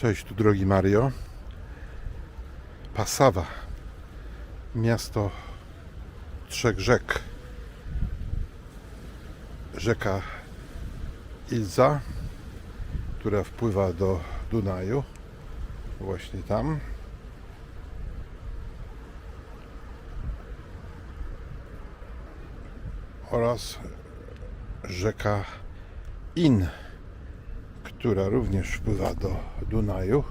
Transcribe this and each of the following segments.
Cześć, tu drogi Mario. Pasawa. Miasto trzech rzek. Rzeka Ilza, która wpływa do Dunaju. Właśnie tam. Oraz rzeka In która również wpływa do Dunaju.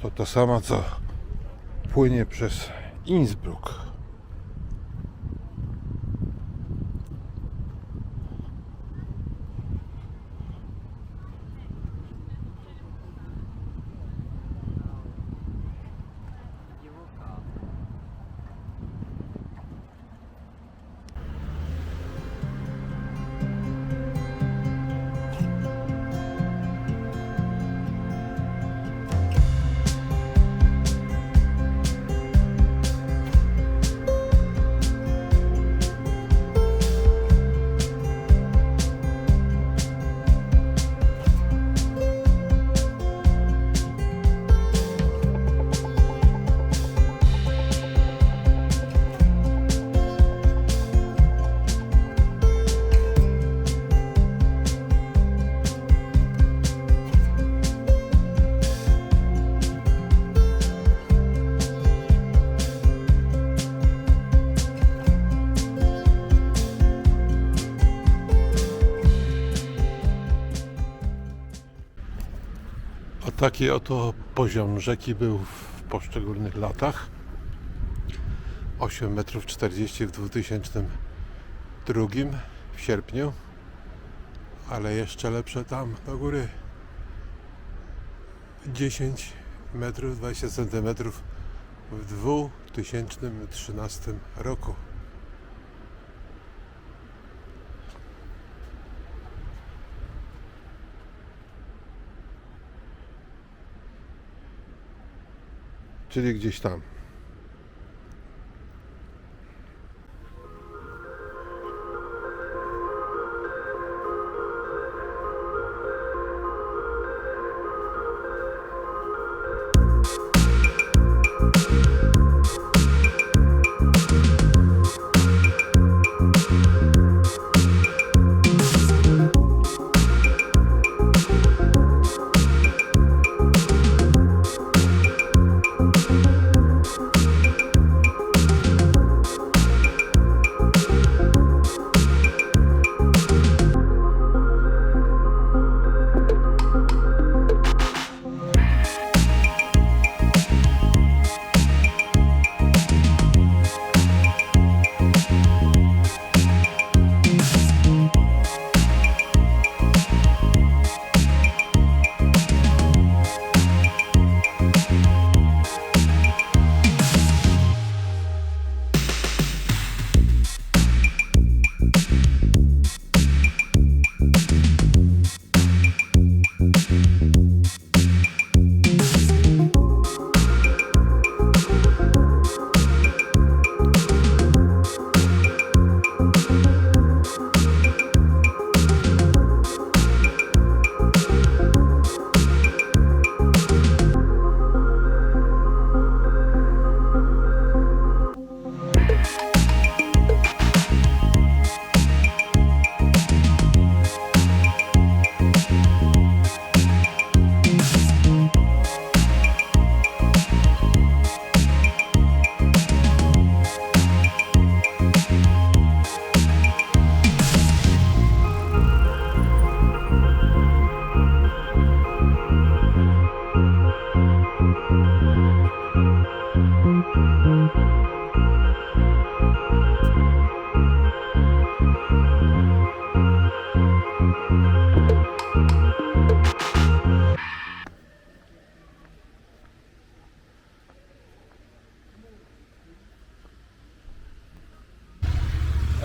To ta sama, co płynie przez Innsbruck. Taki oto poziom rzeki był w poszczególnych latach. 8 metrów 40 w 2002 w sierpniu. Ale jeszcze lepsze tam do góry. 10 metrów 20 centymetrów w 2013 roku. Czyli gdzieś tam.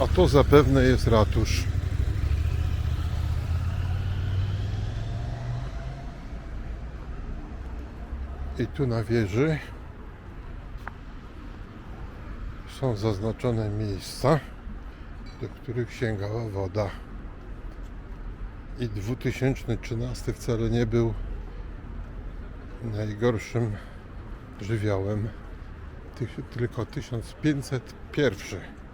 A to zapewne jest ratusz. I tu na wieży są zaznaczone miejsca, do których sięgała woda. I 2013 wcale nie był najgorszym żywiołem, tylko 1501.